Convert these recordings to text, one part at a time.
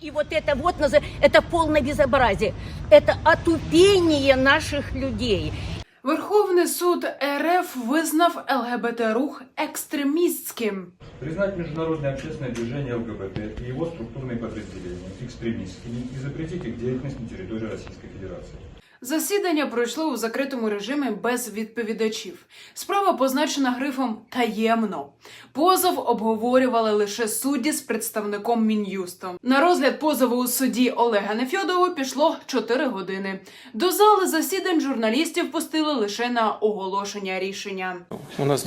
И вот это вот, наза- это полное безобразие. Это отупение наших людей. Верховний суд РФ визнав ЛГБТ-рух екстремістським. Признать международное общественное движение ЛГБТ и его структурные подразделения экстремистскими и запретить их деятельность на территории Российской Федерации. Засідання пройшло у закритому режимі без відповідачів. Справа позначена грифом таємно. Позов обговорювали лише судді з представником мін'юсту. На розгляд позову у суді Олега Нефьодова пішло 4 години. До зали засідань журналістів пустили лише на оголошення рішення. У нас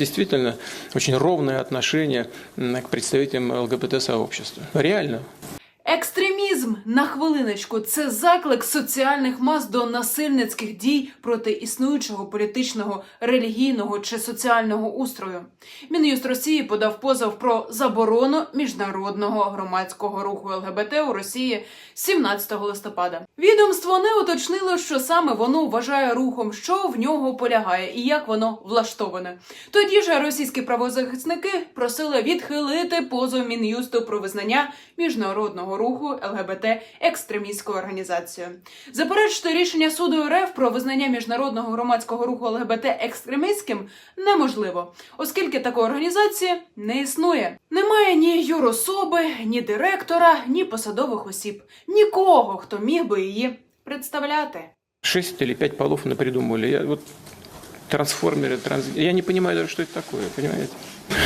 очень ровное отношение м, к представителям ЛГБТ-сообщества. Реально. Екстремізм на хвилиночку це заклик соціальних мас до насильницьких дій проти існуючого політичного, релігійного чи соціального устрою. Мін'юст Росії подав позов про заборону міжнародного громадського руху ЛГБТ у Росії 17 листопада. Відомство не уточнило, що саме воно вважає рухом, що в нього полягає і як воно влаштоване. Тоді ж російські правозахисники просили відхилити позов мін'юсту про визнання міжнародного руху ЛГБТ екстремістською організацією. Заперечити рішення суду РФ про визнання міжнародного громадського руху ЛГБТ екстремістським неможливо, оскільки такої організації не існує. Немає ні юрособи, ні директора, ні посадових осіб, нікого, хто міг би її представляти. Шесть или пять полов напридумывали. Я вот трансформеры, транс... я не понимаю даже, что это такое?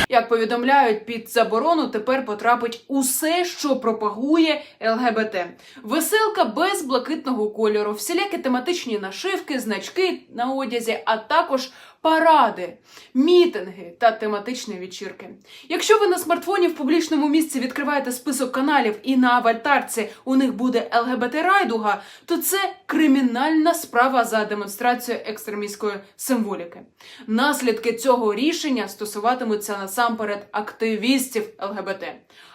Як повідомляють, під заборону тепер потрапить усе, що пропагує ЛГБТ. Веселка без блакитного кольору, всілякі тематичні нашивки, значки на одязі, а також паради, мітинги та тематичні вечірки. Якщо ви на смартфоні в публічному місці відкриваєте список каналів і на аватарці у них буде ЛГБТ райдуга, то це кримінальна справа за демонстрацію екстремістської символіки. Наслідки цього рішення стосуватимуться насамперед активістів ЛГБТ.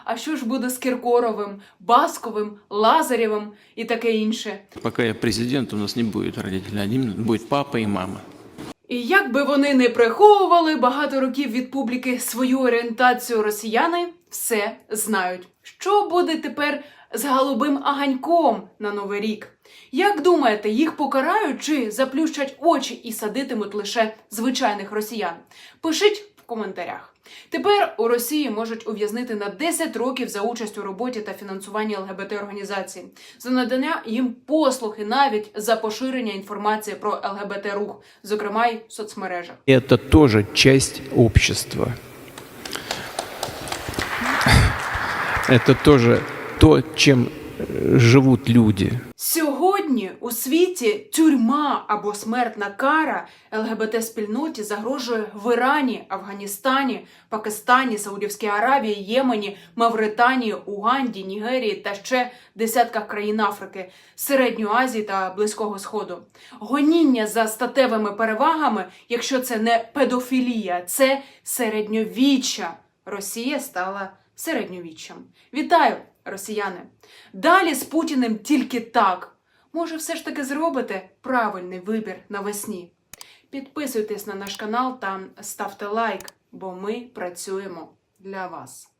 А що ж буде з Кіркоровим, Басковим, Лазарєвим і таке інше? Пока я президент, у нас не будет родителей. Один будет папа и мама. І як би вони не приховували багато років від публіки свою орієнтацію росіяни, все знають. Що буде тепер з голубим аганьком на новий рік? Як думаєте, їх покарають чи заплющать очі і садитимуть лише звичайних росіян? Пишіть в коментарях. Тепер у Росії можуть ув'язнити на 10 років за участь у роботі та фінансуванні ЛГБТ організацій, за надання їм послуг і навіть за поширення інформації про ЛГБТ рух, зокрема й в соцмережах. Это тоже часть общества. Это тоже то, чем э, живут люди. Сьогодні у світі тюрма або смертна кара ЛГБТ спільноті загрожує в Ірані, Афганістані, Пакистані, Саудівській Аравії, Ємені, Мавританії, Уганді, Нігерії та ще десятках країн Африки, Середньої Азії та Близького Сходу. Гоніння за статевими перевагами, якщо це не педофілія, це середньовіччя. Росія стала середньовіччям. Вітаю, росіяни! Далі з Путіним тільки так. Може, все ж таки зробите правильний вибір навесні. Підписуйтесь на наш канал та ставте лайк, бо ми працюємо для вас.